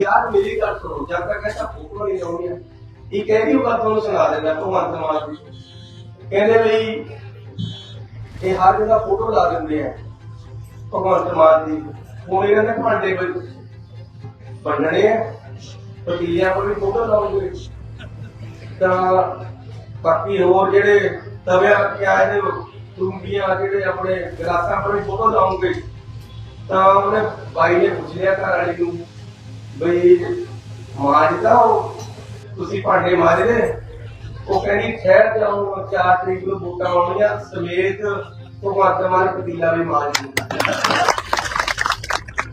ਯਾਰ ਮੇਰੀ ਗੱਲ ਸੁਣੋ, ਜਦ ਤੱਕ ਐਸਾ ਫੋਟੋ ਨਹੀਂ ਆਉਣੀਆਂ ਇੱਕ ਇਹ ਵੀ ਗੱਲ ਤੁਹਾਨੂੰ ਸੁਣਾ ਦਿੰਦਾ, ਭਗਵੰਤ ਮਾਨ ਦੀ। ਕਹਿੰਦੇ ਵੀ ਇਹ ਹਰ ਜਗ੍ਹਾ ਫੋਟੋ ਲਾ ਦਿੰਦੇ ਆ, ਭਗਵੰਤ ਮਾਨ ਦੀ। ਹੁਣ ਇਹਨਾਂ ਦੇ ਭਾਂਡੇ ਬੰਨਣੇ ਆ ਪਤੀਲਿਆਂ ਕੋਲ ਵੀ ਫੋਟੋ ਲਾਉਂਗੇ ਤਾਂ ਬਾਕੀ ਹੋਰ ਜਿਹੜੇ ਤਵਿਆਂ ਕਿਆ ਇਹਦੇ ਤੁੰਬੀਆਂ ਜਿਹੜੇ ਆਪਣੇ ਗਲਾਸਾਂ ਪਰ ਵੀ ਫੋਟੋ ਲਾਉਂਗੇ ਤਾਂ ਉਹਨੇ ਬਾਈ ਨੇ ਪੁੱਛ ਲਿਆ ਘਰ ਵਾਲੀ ਨੂੰ ਬਈ ਮਾਂਜਦਾ ਤੁਸੀਂ ਭਾਂਡੇ ਮਾਂਜਦੇ, ਉਹ ਕਹਿੰਦੀ ਠਹਿਰ ਜਾਓ ਚਾਰ ਤਰੀਕ ਨੂੰ ਵੋਟਾਂ ਆਉਣੀਆਂ, ਸਮੇਤ ਭਗਵੰਤ ਮਾਨ ਪਤੀਲਾ ਵੀ ਮਾਂਜ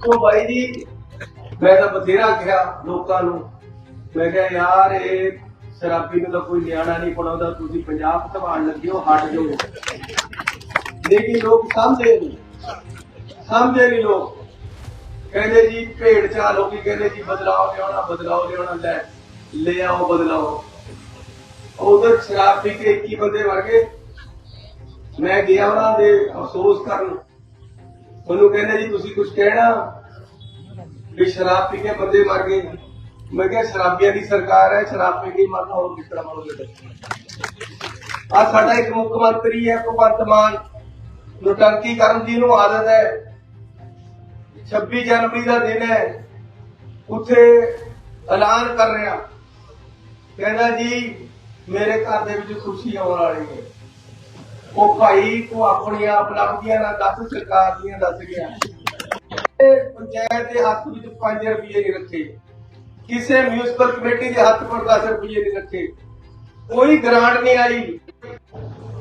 ਉਹ ਬਾਈ ਜੀ, ਮੈਂ ਤਾਂ ਬਥੇਰਾ ਕਿਹਾ ਲੋਕਾਂ ਨੂੰ, ਮੈਂ ਕਿਹਾ, ਯਾਰ, ਇਹ ਸ਼ਰਾਬੀ ਨੂੰ ਤਾਂ ਕੋਈ ਨਿਆਣਾ ਨਹੀਂ ਪੜਾਉਂਦਾ ਤੁਸੀਂ ਪੰਜਾਬ ਸੰਭਾਲ ਲੱਗੇ ਹੋ, ਹਟ ਜਾਓ। ਲੇਕਿਨ ਲੋਕ ਸਮਝਦੇ ਨਹੀਂ। ਸਮਝੇ ਨਹੀਂ ਲੋਕ। ਕਹਿੰਦੇ ਜੀ ਭੇਡ ਚਾਲ ਹੋ ਗਈ, ਕਹਿੰਦੇ ਜੀ ਬਦਲਾਓ ਲਿਆਉਣਾ ਬਦਲਾਓ ਲਿਆਉਣਾ, ਲੈ ਲੈ ਆਓ, ਬਦਲਾਓ। ਉਧਰ ਸ਼ਰਾਬ ਪੀ ਕੇ 21 ਬੰਦੇ ਮਰ ਗਏ। ਮੈਂ ਗਿਆ ਉਹਨਾਂ ਦੇ ਅਫਸੋਸ ਕਰਨ। ਉਹਨੂੰ ਕਹਿੰਦੇ ਜੀ, ਤੁਸੀਂ ਕੁਝ ਕਹਿਣਾ? ਵੀ ਸ਼ਰਾਬ ਪੀ ਕੇ ਬੰਦੇ ਮਰ ਗਏ। ਮੈਂ ਕਿਹਾ, ਸ਼ਰਾਬੀਆਂ ਦੀ ਸਰਕਾਰ ਹੈ, ਸ਼ਰਾਬ ਪੀ ਕੇ ਮਰਨਾ, ਹੋਰ ਕਿਸ ਮਰੋਗੇ ਆ ਸਾਡਾ ਇੱਕ ਮੁੱਖ ਮੰਤਰੀ ਹੈ, ਭਗਵੰਤ ਮਾਨ। ਨੂੰ ਟੰਕੀ ਕਰਨ ਦੀ ਨੂੰ ਆਦਤ ਹੈ। 26 ਜਨਵਰੀ ਦਾ ਦਿਨ ਹੈ। ਉੱਥੇ ਐਲਾਨ ਕਰ ਰਿਹਾ। ਕਹਿੰਦਾ ਜੀ, ਮੇਰੇ ਘਰ ਦੇ ਵਿੱਚ ਖੁਸ਼ੀ ਆਉਣ ਵਾਲੀ ਹੈ। ਉਹ ਭਾਈ, ਤੂੰ ਆਪਣੀਆਂ ਉਪਲਬਧੀਆਂ ਨਾਲ ਦੱਸ, ਸਰਕਾਰ ਦੀਆਂ ਦੱਸ ਗਿਆ ਪੰਚਾਇਤ ਦੇ ਹੱਥ ਵਿੱਚ 5 ਰੁਪਏ ਨਹੀਂ ਰੱਖੇ। ਕਿਸੇ ਮਿਊਨਿਸਪਲ ਕਮੇਟੀ ਦੇ ਹੱਥ ਪਰ 10 ਰੁਪਏ ਨਹੀਂ ਰੱਖੇ। ਕੋਈ ਗ੍ਰਾਂਟ ਨਹੀਂ ਆਈ।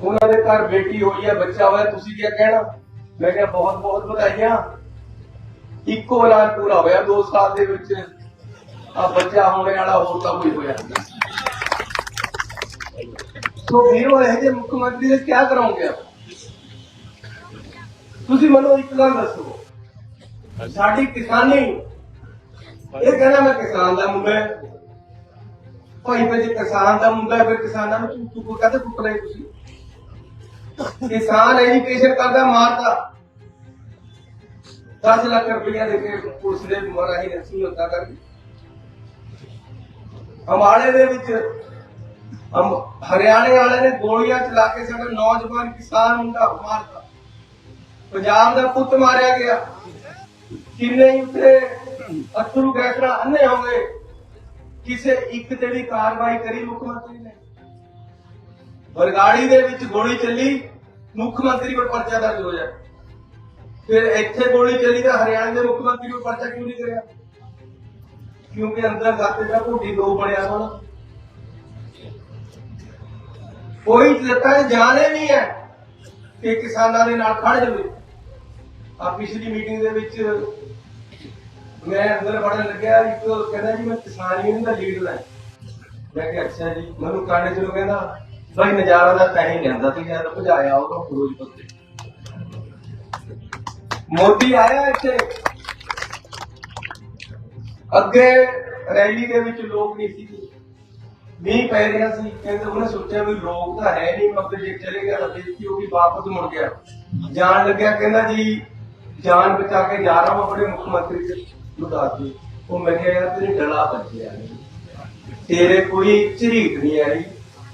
ਉਹਨਾਂ ਦੇ ਘਰ ਬੇਟੀ ਹੋਈ ਹੈ ਬੱਚਾ ਹੋਇਆ, ਤੁਸੀਂ ਕੀ ਕਹਿਣਾ? ਮੈਂ ਕਿਹਾ ਬਹੁਤ ਬਹੁਤ ਵਧਾਈਆਂ। ਇੱਕੋ ਐਲਾਨ ਪੂਰਾ ਹੋਇਆ 2 ਸਾਲ ਦੇ ਵਿੱਚ ਆ ਬੱਚਾ ਹੋਣੇ ਵਾਲਾ ਹੋਰ ਤਾਂ ਕੋਈ ਹੋਇਆ। ਨਹੀਂ ਸੋ ਵੀਰੋ, ਇਹ ਜੇ ਮੁੱਖ ਮੰਤਰੀ ਨੇ ਕੀ ਕਰਾਉਂਗੇ ਤੁਸੀਂ ਮੈਨੂੰ ਇੱਕ ਗੱਲ ਦੱਸੋ। ਸਾਡੀ ਕਿਸਾਨੀ, ਇਹ ਕਹਿੰਦਾ ਮੈਂ ਕਿਸਾਨ ਦਾ ਮੁੰਡਾ ਹੈ। ਭਾਈ ਫਿਰ ਜੇ ਕਿਸਾਨ ਦਾ ਮੁੰਡਾ ਫਿਰ ਕਿਸਾਨਾਂ ਨੂੰ ਤੂੰ ਤੂੰ ਕਹਦੇ ਕੁੱਟ ਰਹੇ ਤੁਸੀਂ? ਕਿਸਾਨ ਐਜੂਕੇਸ਼ਨ ਕਰਦਾ, ਮਾਰਦਾ। 10 ਲੱਖ ਰੁਪਇਆ ਦੇ ਕੇ ਪੁਲਿਸ ਦੇ ਮਰਾਹੀ ਨੇ ਸਮਝੌਤਾ ਕਰ ਹਮਾਰੇ ਦੇ ਵਿੱਚ ਹਰਿਆਣੇ ਵਾਲੇ ਨੇ ਗੋਲੀਆਂ ਚਲਾ ਕੇ ਸਾਡਾ ਨੌਜਵਾਨ ਕਿਸਾਨ ਮੁੰਡਾ ਮਾਰਤਾ। ਪੰਜਾਬ ਦਾ ਪੁੱਤ ਮਾਰਿਆ ਗਿਆ। ਕਿੰਨੇ ਹੀ ਉੱਤੇ ਅਥਰੂ ਗੈਸ ਅੰਨੇ ਹੋ ਗਏ। ਕਿਸੇ ਇੱਕ ਤੇ ਵੀ ਕਾਰਵਾਈ ਕਰੀ ਮੁੱਖ ਮੰਤਰੀ ਨੇ। ਬਰਗਾੜੀ ਦੇ ਵਿੱਚ ਗੋਲੀ ਚੱਲੀ, ਮੁੱਖ ਮੰਤਰੀ ਕੋਲ ਪਰਚਾ ਦਰਜ ਹੋ ਜਾਏ ਫਿਰ ਇੱਥੇ ਗੋਲੀ ਚੱਲੀ ਤਾਂ ਹਰਿਆਣੇ ਦੇ ਮੁੱਖ ਮੰਤਰੀ ਕੋਲ ਪਰਚਾ ਕਿਉਂ ਨਹੀਂ ਕਰਿਆ? ਕਿਉਂਕਿ ਅੰਦਰ ਗੱਤੇ ਦਾ ਭੁੱਡੀ ਦੋ ਬਣਿਆ ਹੋਣਾ ਕੋਈ ਜਨਤਾ ਜਾਣੇ ਨਹੀਂ ਹੈ ਕਿ ਕਿਸਾਨਾਂ ਦੇ ਨਾਲ ਖੜ ਜਾਵੇ। ਆ ਪਿਛਲੀ ਮੀਟਿੰਗ ਦੇ ਵਿੱਚ ਮੈਂ ਅੰਦਰ ਵੜਨ ਲੱਗਿਆ, ਇੱਕ ਕਹਿੰਦਾ ਜੀ ਮੈਂ ਕਿਸਾਨ ਯੂਨੀਅਨ ਦਾ ਲੀਡਰ ਲੈ ਮੈਂ ਕਿਹਾ, ਅੱਛਾ ਜੀ, ਮੈਨੂੰ ਕਾਂਡੇ ਚਲੋ ਕਹਿੰਦਾ ਬਾਈ ਨਜ਼ਾਰਾ ਦਾ ਤਾਂ ਹੀ ਲੈਂਦਾ ਸੀ ਜਦ ਭਜਾਇਆ ਉਹ ਤਾਂ ਫਿਰੋਜ਼ਪੁਰ ਤੇ ਮੋਦੀ ਆਇਆ ਇੱਥੇ। ਅੱਗੇ ਰੈਲੀ ਦੇ ਵਿੱਚ ਲੋਕ ਨਹੀਂ ਸੀ। ਮੀਂਹ ਪੈ ਰਿਹਾ ਸੀ। ਕਹਿੰਦੇ ਉਹਨੇ ਸੋਚਿਆ ਵੀ ਲੋਕ ਤਾਂ ਹੈ ਨਹੀਂ ਮੱਤੇ ਜੇ ਚਲੇ ਗਿਆ ਤਾਂ ਬੇਇੱਜ਼ਤੀ ਹੋ ਗਈ, ਵਾਪਸ ਮੁੜ ਗਿਆ। ਜਾਣ ਲੱਗਿਆ ਕਹਿੰਦਾ ਜੀ ਜਾਨ ਬਚਾ ਕੇ ਜਾ ਰਹਾ ਹਾਂ ਆਪਣੇ ਮੁੱਖ ਮੰਤਰੀ ਨੂੰ ਦੱਸ ਦਿਓ ਉਹ ਮੈਂ ਕਿਹਾ, ਯਾਰ ਤੇਰੇ ਡਲਾ ਬੱਜਿਆ ਤੇਰੇ ਕੋਈ ਝਰੀਕ ਨਹੀਂ ਆਈ।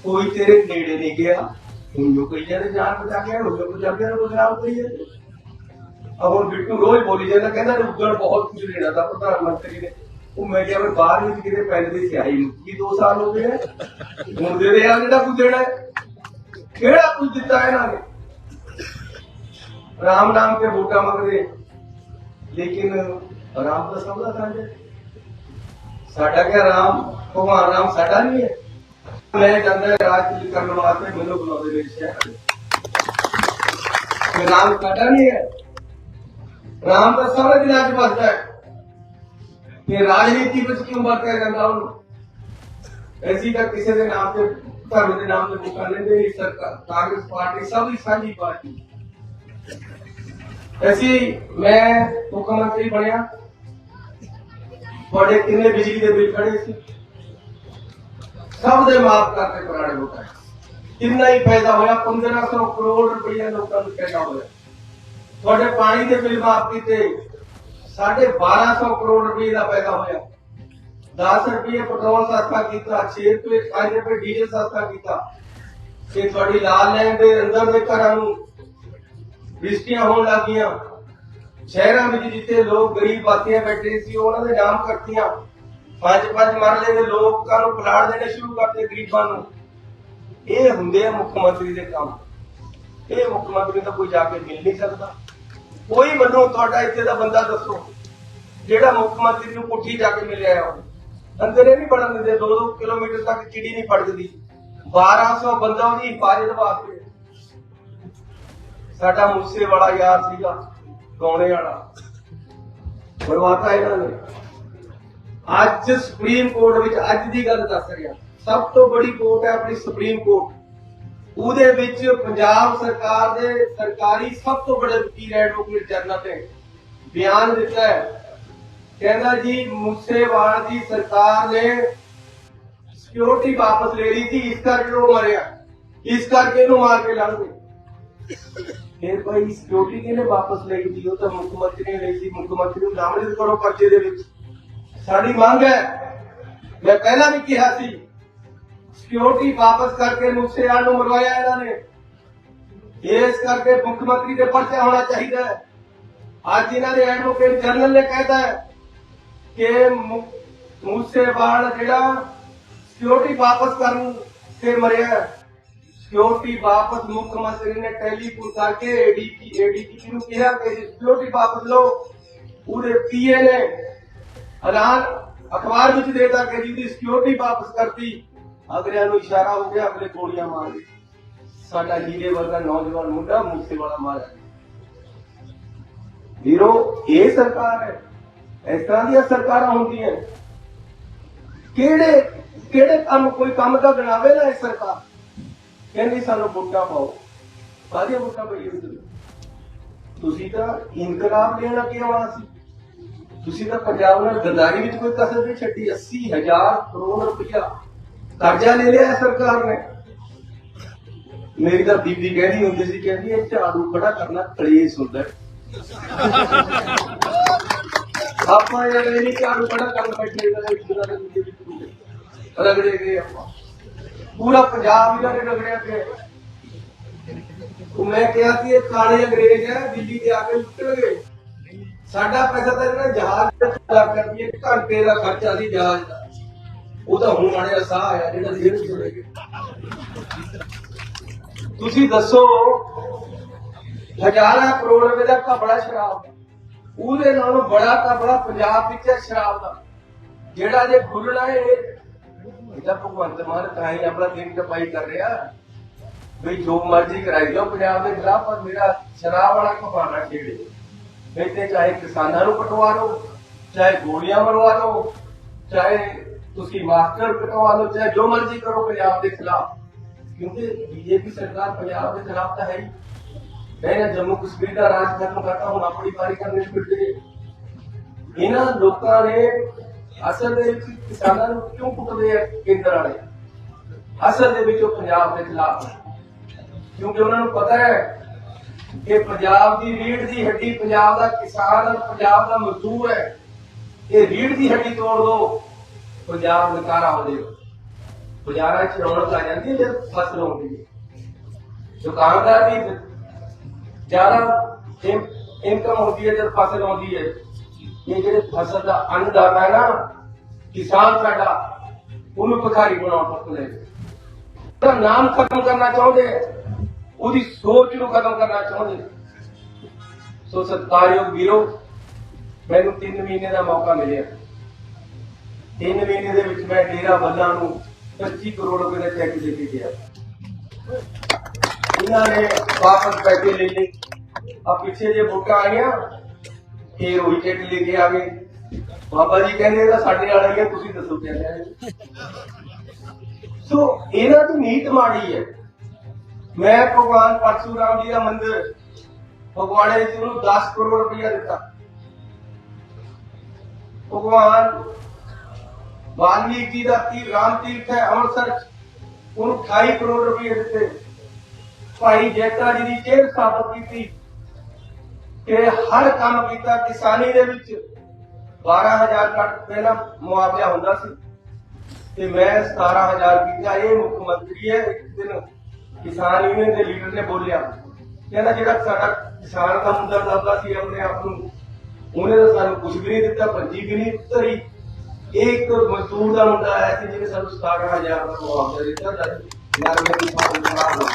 ਕੋਈ ਤੇਰੇ ਨੇੜੇ ਨਹੀਂ ਗਿਆ। ਹੁਣ ਜੋ ਕਈ ਜਿਹੜੇ ਜਾਨ ਬਚਾ ਕੇ ਹੋ ਗਿਆ ਪੰਜਾਬੀਆਂ ਨੂੰ ਬਦਲਾਵ ਕਰੀ ਜਾਂਦੇ। ਆ ਹੁਣ ਬਿੱਟੂ ਰੋਜ਼ ਬੋਲੀ ਜਾਂਦਾ, ਕਹਿੰਦਾ ਰੁੱਗਣ ਬਹੁਤ ਕੁਝ ਲੈਣਾ ਤਾਂ ਪ੍ਰਧਾਨ ਮੰਤਰੀ ਨੇ। ਉਹ ਮੈਂ ਕਿਹਾ ਵੀ ਬਾਹਰ ਵਿੱਚ ਕਿਤੇ ਪੈਣ ਦੀ ਸਿਆਹੀ ਮੁੱਕੀ 2 ਸਾਲ ਹੋ ਗਏ ਹੁਣ ਦੇ ਦੇ ਜਿਹੜਾ ਕੁਝ ਦੇਣਾ ਕਿਹੜਾ ਕੁਝ ਦਿੱਤਾ ਇਹਨਾਂ ਨੇ? ਰਾਮ ਨਾਮ ਤੇ ਵੋਟਾਂ ਮੰਗਦੇ। ਲੇਕਿਨ ਰਾਮ ਦਾ ਸਭ ਦਾ ਸਾਂਝਾ ਸਾਡਾ ਕਿਆ ਰਾਮ? ਭਗਵਾਨ ਰਾਮ ਸਾਡਾ ਨਹੀਂ ਹੈ। ਮੈਂ ਜਾਂਦਾ ਰਾਜ ਕਰਨ ਵਾਸਤੇ ਮੈਨੂੰ ਬੁਲਾਉਂਦੇ ਨੇ ਸ਼ਹਿਰ। ਰਾਮ ਸਾਡਾ ਨਹੀਂ ਹੈ। ਰਾਮ ਤਾਂ ਸਾਰੇ ਦਿਨਾਂ ਚ ਵਸਦਾ ਹੈ। ਤੇ ਰਾਜਨੀਤੀ ਵਿੱਚ ਕਿਉਂ ਵਰਤਿਆ ਜਾਂਦਾ ਉਹਨੂੰ? ਐਸੀ ਤਾਂ ਕਿਸੇ ਦੇ ਨਾਮ ਤੇ, ਧਰਮ ਦੇ ਨਾਮ ਤੇ ਵੋਟਾਂ ਲੈਂਦੇ ਸਰਕਾਰ ਕਾਂਗਰਸ ਪਾਰਟੀ ਸਭ ਦੀ ਸਾਂਝੀ ਪਾਰਟੀ। ਐਸੀ ਮੈਂ ਮੁੱਖ ਮੰਤਰੀ ਬਣਿਆ। ਤੁਹਾਡੇ ਕਿੰਨੇ ਬਿਜਲੀ ਦੇ ਬਿੱਲ ਖੜੇ ਸੀ? ਸਭ ਦੇ ਮਾਫ ਕਰਤੇ ਪੁਰਾਣੇ ਲੋਕਾਂ ਕਿੰਨਾ ਹੀ ਫਾਇਦਾ ਹੋਇਆ 1500 ਕਰੋੜ ਰੁਪਏ ਲੋਕਾਂ ਨੂੰ ਫਾਇਦਾ ਹੋਇਆ। ਤੁਹਾਡੇ ਪਾਣੀ ਦੇ ਬਿੱਲ ਮਾਫ ਕੀਤੇ। 1250 ਕਰੋੜ ਰੁਪਏ ਦਾ ਪੈਦਾ ਹੋਇਆ। 10 ਰੁਪਏ ਪੈਟਰੋਲ ਸਸਤਾ ਕੀਤਾ 6 ਰੁਪਏ 5 ਰੁਪਏ ਡੀਜ਼ਲ ਸਸਤਾ ਕੀਤਾ। ਤੇ ਤੁਹਾਡੀ ਲਾਲ ਲਾਈਨ ਦੇ ਅੰਦਰ ਦੇ ਘਰਾਂ ਨੂੰ ਰਿਸ਼ਤੀਆਂ ਹੋਣ ਲੱਗੀਆਂ। ਸ਼ਹਿਰਾਂ ਵਿੱਚ ਜਿੱਥੇ ਲੋਕ ਗਰੀਬ ਬਾਤੀਆਂ ਬੈਠੇ ਸੀ, ਉਹਨਾਂ ਦੇ ਨਾਮ ਕਰਤੀਆਂ। ਪੰਜ ਪੰਜ ਮਰਲੇ ਦੇ ਲੋਕਾਂ ਨੂੰ ਪਲਾੜ ਦੇਣੇ ਸ਼ੁਰੂ ਕਰਤੇ ਗਰੀਬਾਂ ਨੂੰ। ਇਹ ਹੁੰਦੇ ਆ ਮੁੱਖ ਮੰਤਰੀ ਦੇ ਕੰਮ। ਇਹ ਮੁੱਖ ਮੰਤਰੀ ਤਾਂ ਕੋਈ ਜਾ ਕੇ ਮਿਲ ਨਹੀਂ ਸਕਦਾ। ਕੋਈ ਮੈਨੂੰ, ਤੁਹਾਡਾ ਇੱਥੇ ਦਾ ਬੰਦਾ ਦੱਸੋ। ਜਿਹੜਾ ਮੁੱਖ ਮੰਤਰੀ ਨੂੰ ਕੋਠੀ ਜਾ ਕੇ ਮਿਲਿਆ ਹੈ ਅੰਦਰ ਇਹ ਨਹੀਂ ਬੜਨ ਦਿੰਦੇ 2-2 ਕਿਲੋਮੀਟਰ ਤੱਕ ਚਿੜੀ ਨਹੀਂ ਫੜਕਦੀ 1200 ਬੰਦਾ ਉਹਦੀ ਹਿਫਾਜ਼ਤ ਵਾਸਤੇ। ਸਾਡਾ ਮੂਸੇ ਵਾਲਾ ਯਾਰ ਸੀਗਾ, ਗਾਉਣੇ ਵਾਲਾ। ਬਰਵਾਤਾ ਇਹਨਾਂ ਨੇ। ਅੱਜ ਸੁਪਰੀਮ ਕੋਰਟ ਵਿੱਚ ਅੱਜ ਦੀ ਗੱਲ ਦੱਸ ਰਿਹਾ। ਸਭ ਤੋਂ ਬੜੀ ਕੋਰਟ ਹੈ ਆਪਣੀ ਸੁਪਰੀਮ ਕੋਰਟ। ਉਹਦੇ ਵਿੱਚ ਪੰਜਾਬ ਸਰਕਾਰ ਦੇ ਸਰਕਾਰੀ ਸਭ ਤੋਂ ਬੜੇ ਵਕੀਲ ਐਡਵੋਕੇਟ ਜਨਰਲ ਨੇ ਬਿਆਨ ਦਿੱਤਾ ਹੈ। ਕਹਿੰਦਾ ਜੀ, ਮੂਸੇਵਾਲ ਦੀ ਸਰਕਾਰ ਨੇ ਸਿਕਿਉਰਿਟੀ ਵਾਪਸ ਲੈ ਲਈ ਸੀ, ਇਸ ਕਰਕੇ ਉਹ ਮਰਿਆ। ਇਸ ਕਰਕੇ ਇਹਨੂੰ ਮਾਰ ਕੇ ਲੰਘ ਗਏ। ਫਿਰ ਭਾਈ ਸਿਕਿਉਰਿਟੀ ਕਿਹਨੇ ਵਾਪਸ ਲਈ ਸੀ? ਉਹ ਤਾਂ ਮੁੱਖ ਮੰਤਰੀ ਨੇ ਲਈ ਸੀ। ਮੁੱਖ ਮੰਤਰੀ ਨੂੰ ਨਾਮਜ਼ਦ ਕਰੋ ਪਰਚੇ ਦੇ ਵਿੱਚ। ਸਾਡੀ ਮੰਗ ਹੈ, ਮੈਂ ਪਹਿਲਾਂ ਵੀ ਕਿਹਾ ਸੀ ਸਿਕਿਉਰਿਟੀ ਵਾਪਸ ਕਰਕੇ ਮੂਸੇਵਾਲ ਨੂੰ ਮਰਵਾਇਆ ਇਹਨਾਂ ਨੇ। ਇਸ ਕਰਕੇ ਮੁੱਖ ਮੰਤਰੀ ਦੇ ਪਰਚਾ ਹੋਣਾ ਚਾਹੀਦਾ ਹੈ। ਅੱਜ ਇਹਨਾਂ ਦੇ ਐਡਵੋਕੇਟ ਜਨਰਲ ਨੇ ਕਹਿਤਾ ਹੈ ਕਿ ਮੂਸੇਵਾਲ ਜਿਹੜਾ ਸਿਕਿਉਰਿਟੀ ਵਾਪਸ ਕਰਨ ਤੇ ਮਰਿਆ ਸਿਕਿਉਰਿਟੀ ਵਾਪਸ ਮੁੱਖ ਮੰਤਰੀ ਨੇ ਟੈਲੀਫੋਨ ਕਰਕੇ ਏਡੀਪੀ ਏਡੀਪੀ ਨੂੰ ਕਿਹਾ ਕਿ ਸਿਕਿਉਰਿਟੀ ਵਾਪਸ ਲਓ। ਉਹਦੇ ਪੀਏ ਨੇ ਐਲਾਨ ਅਖਬਾਰ ਵਿੱਚ ਦੇਤਾ ਕਿ ਜਿਹਦੀ ਸਿਕਿਉਰਿਟੀ ਵਾਪਸ ਕਰਤੀ। ਅਗਲਿਆਂ ਨੂੰ ਇਸ਼ਾਰਾ ਹੋ ਗਿਆ, ਅਗਲੇ ਗੋਲੀਆਂ ਮਾਰ ਗਏ। ਸਾਡਾ ਹੀਰੇ ਵਰਗਾ ਨੌਜਵਾਨ ਮੁੰਡਾ ਮੂਸੇ ਵਾਲਾ ਮਾਰਿਆ ਵੀਰੋ, ਇਹ ਸਰਕਾਰ ਹੈ। ਇਸ ਤਰ੍ਹਾਂ ਦੀਆਂ ਸਰਕਾਰਾਂ ਹੁੰਦੀਆਂ ਕਿਹੜੇ ਕਿਹੜੇ ਕੰਮ, ਕੋਈ ਕੰਮ ਤਾਂ ਗਣਾਵੇ ਨਾ ਇਹ ਸਰਕਾਰ? ਕਹਿੰਦੀ ਸਾਨੂੰ ਵੋਟਾਂ ਪਾਓ। ਕਾਹਦੀਆਂ ਵੋਟਾਂ ਪਈਏ ਤੁਸੀਂ? ਤਾਂ ਇਨਕਲਾਬ ਲੈਣ ਅੱਗੇ ਆਉਣਾ ਸੀ। ਤੁਸੀਂ ਤਾਂ ਪੰਜਾਬ ਨਾਲ ਗਦਾਰੀ ਵਿੱਚ ਕੋਈ ਕਸਰ ਨਹੀਂ ਛੱਡੀ। 80000 ਕਰੋੜ ਰੁਪਇਆ ਕਰਜ਼ਾ ਲੈ ਲਿਆ ਸਰਕਾਰ ਨੇ। ਮੇਰੀ ਤਾਂ ਬੀਬੀ ਕਹਿੰਦੀ ਹੁੰਦੀ ਸੀ, ਕਹਿੰਦੀ ਇਹ ਝਾੜੂ ਖੜਾ ਕਰਨਾ ਕਲੇਸ਼ ਹੁੰਦਾ ਆਪਾਂ ਇਹ ਨਹੀਂ ਝਾੜੂ ਖੜਾ ਕਰਨ ਬੈਠੇ ਤਾਂ ਇੱਕ ਦੂਜੇ ਦੇ ਰਗੜੇ ਗਏ ਆਪਾਂ। ਪੂਰਾ ਪੰਜਾਬ ਇਹਨਾਂ ਰਗੜਿਆ ਪਿਆ। ਉਹ ਮੈਂ ਕਿਹਾ ਸੀ ਇਹ ਕਾਲੇ ਅੰਗਰੇਜ਼ ਹੈ ਦਿੱਲੀ ਤੇ ਆ ਕੇ ਲੁੱਟਣਗੇ ਸਾਡਾ ਪੈਸਾ ਤਾਂ ਇਹਨਾਂ ਜਹਾਜ਼ ਤੇ ਲੱਗ ਕਰਦੀ ਘੰਟੇ ਦਾ ਖਰਚਾ ਸੀ ਜਹਾਜ਼ ਦਾ। ਉਹਦਾ ਹੁਣ ਮਾੜਿਆ ਸਾਹ ਆਇਆ, ਜਿਹੜਾ ਜੇਲ੍ਹ ਚ ਚਲੇ ਗਏ। ਤੁਸੀਂ ਦੱਸੋ, ਹਜ਼ਾਰਾਂ ਕਰੋੜ ਰੁਪਏ ਦਾ ਕਪੜਾ ਸ਼ਰਾਬ ਉਹਦੇ ਨਾਲੋਂ ਬੜਾ ਕਪੜਾ ਪੰਜਾਬ ਵਿੱਚ ਹੈ ਸ਼ਰਾਬ ਦਾ। ਜਿਹੜਾ ਜੇ ਖੁੱਲਣਾ ਹੈ ਇਹਦਾ ਭਗਵੰਤ ਮਾਨ ਤਾਂ ਹੀ ਆਪਣਾ ਦਿਨ ਕਪਾਈ ਕਰ ਰਿਹਾ। ਵੀ ਜੋ ਮਰਜ਼ੀ ਕਰਾਈ ਜਾਓ, ਪੰਜਾਬ ਦੇ ਖਿਲਾਫ ਪਰ ਮੇਰਾ ਸ਼ਰਾਬ ਵਾਲਾ ਕਪਾਣਾ ਛੇੜੇ ਫਿਰ ਚਾਹੇ ਕਿਸਾਨਾਂ ਨੂੰ ਪਟਵਾ ਲਓ ਚਾਹੇ ਗੋਲੀਆਂ ਮਰਵਾ ਲਓ, ਚਾਹੇ ਤੁਸੀਂ ਮਾਸਟਰ ਕਟਵਾ ਲਓ ਚਾਹੇ ਜੋ ਮਰਜ਼ੀ ਕਰੋ ਪੰਜਾਬ ਦੇ ਖਿਲਾਫ। ਕਿਉਂਕਿ ਬੀਜੇਪੀ ਸਰਕਾਰ ਪੰਜਾਬ ਦੇ ਖਿਲਾਫ ਤਾਂ ਹੈ ਹੀ। ਮੈਂ ਜੰਮੂ ਕਸ਼ਮੀਰ ਦਾ ਰਾਜ ਖਤਮ ਕਰਤਾ, ਹੁਣ ਆਪਣੀ ਵਾਰੀ ਕਰਨੇ ਫਿਰਦੇ ਇਹਨਾਂ ਲੋਕਾਂ ਨੇ ਅਸਲ ਦੇ ਵਿੱਚ ਕਿਸਾਨਾਂ ਨੂੰ ਕਿਉਂ ਕੁੱਟਦੇ ਆ ਕੇਂਦਰ ਵਾਲੇ? ਅਸਲ ਦੇ ਵਿੱਚ ਉਹ ਪੰਜਾਬ ਦੇ ਖਿਲਾਫ ਹੈ ਕਿਉਂਕਿ ਉਹਨਾਂ ਨੂੰ ਪਤਾ ਹੈ ਕਿ ਪੰਜਾਬ ਦੀ ਰੀੜ ਦੀ ਹੱਡੀ ਪੰਜਾਬ ਦਾ ਕਿਸਾਨ ਔਰ ਪੰਜਾਬ ਦਾ ਮਜ਼ਦੂਰ ਹੈ। ਇਹ ਰੀੜ ਦੀ ਹੱਡੀ ਤੋੜ ਦੋ। ਪੰਜਾਬ ਨਕਾਰਾ ਹੋ ਜਾਏਗਾ। ਬਾਜ਼ਾਰਾਂ 'ਚ ਰੌਣਕ ਆ ਜਾਂਦੀ ਹੈ ਜਦ ਫਸਲ ਆਉਂਦੀ ਹੈ। ਦੁਕਾਨਦਾਰ ਦੀ ਜ਼ਿਆਦਾ ਇਨਕਮ ਹੁੰਦੀ ਹੈ ਜਦ ਫਸਲ ਆਉਂਦੀ ਹੈ। ਇਹ ਜਿਹੜੇ ਫਸਲ ਦਾ ਅੰਨਦਾਤਾ ਹੈ ਨਾ, ਕਿਸਾਨ ਸਾਡਾ, ਉਹਨੂੰ ਭਿਖਾਰੀ ਬਣਾਉਣ ਤੱਕ ਲੈ ਉਹਦਾ ਨਾਮ ਖਤਮ ਕਰਨਾ ਚਾਹੁੰਦੇ ਹੈ। ਉਹਦੀ ਸੋਚ ਨੂੰ ਖਤਮ ਕਰਨਾ ਚਾਹੁੰਦੇ ਸੋ ਸਤਿਕਾਰਯੋਗ ਵੀਰੋ, ਮੈਨੂੰ 3 ਮਹੀਨੇ ਦਾ ਮੌਕਾ ਮਿਲਿਆ। 3 ਮਹੀਨੇ ਦੇ ਵਿੱਚ ਮੈਂ ਡੇਰਾ ਬੱਲਾ ਨੂੰ 25 ਕਰੋੜ ਰੁਪਏ ਦਾ ਚੈੱਕ ਦੇ ਕੇ ਗਿਆ। ਇਹਨਾਂ ਨੇ ਵਾਪਸ ਪੈਸੇ ਲੈ ਲਏ। ਆ ਪਿੱਛੇ ਜੇ ਵੋਟਾਂ ਆਈਆਂ ਇਹ ਉਹੀ ਚੈੱਕ ਲੈ ਕੇ ਆ ਗਏ। ਬਾਬਾ ਜੀ ਕਹਿੰਦੇ ਇਹਦਾ ਸਾਡੇ ਵਾਲਾ ਹੀ ਤੁਸੀਂ ਦੱਸੋ ਕਹਿੰਦੇ ਆ ਸੋ ਇਹਨਾਂ ਦੀ ਨੀਤ ਮਾੜੀ ਹੈ। ਮੈਂ ਭਗਵਾਨ ਪਰਸ਼ੂਰਾਮ ਜੀ ਦਾ ਮੰਦਿਰ ਫਗਵਾੜੇ ਚ ਉਹਨੂੰ 10 ਕਰੋੜ ਰੁਪਇਆ ਦਿੱਤਾ। ਭਗਵਾਨ ਵਾਲਮੀਕ ਜੀ ਦਾ ਤੀਰ, ਰਾਮ ਤੀਰਥ ਹੈ ਅੰਮ੍ਰਿਤਸਰ ਉਹਨੂੰ 28 ਕਰੋੜ ਰੁਪਏ ਦਿੱਤੇ। ਭਾਈ ਜੈਤਾ ਜੀ ਦੀ ਚੇਅਰ ਸਥਾਪਿਤ ਕੀਤੀ। ਕਿ ਹਰ ਕੰਮ ਕੀਤਾ ਕਿਸਾਨੀ ਦੇ ਵਿੱਚ। 12000 ਕੱਟ ਪਹਿਲਾਂ ਮੁਆਵਜ਼ਾ ਹੁੰਦਾ ਸੀ। ਤੇ ਮੈਂ 17000 ਕੀਤਾ। ਇਹ ਮੁੱਖ ਮੰਤਰੀ ਹੈ। ਇੱਕ ਦਿਨ ਕਿਸਾਨ ਯੂਨੀਅਨ ਦੇ ਲੀਡਰ ਨੇ ਬੋਲਿਆ। ਕਹਿੰਦਾ ਜਿਹੜਾ ਸਾਡਾ ਕਿਸਾਨ ਦਾ ਮੁੰਡਾ ਦੱਸਦਾ ਸੀ ਆਪਣੇ ਆਪ ਨੂੰ, ਉਹਨੇ ਤਾਂ ਸਾਨੂੰ ਕੁਝ ਵੀ ਨਹੀਂ ਦਿੱਤਾ ਭੱਜੀ ਵੀ ਨਹੀਂ ਧਰੀ ਇਹ ਇੱਕ ਮਜ਼ਦੂਰ ਦਾ ਮੁੰਡਾ ਆਇਆ ਸੀ ਜਿਹਨੇ ਸਾਨੂੰ 17000 ਦਾ ਮੁਆਵਜ਼ਾ ਦਿੱਤਾ, ਜਦ ਮੈਂ ਕਿਸਾਨ ਦਾ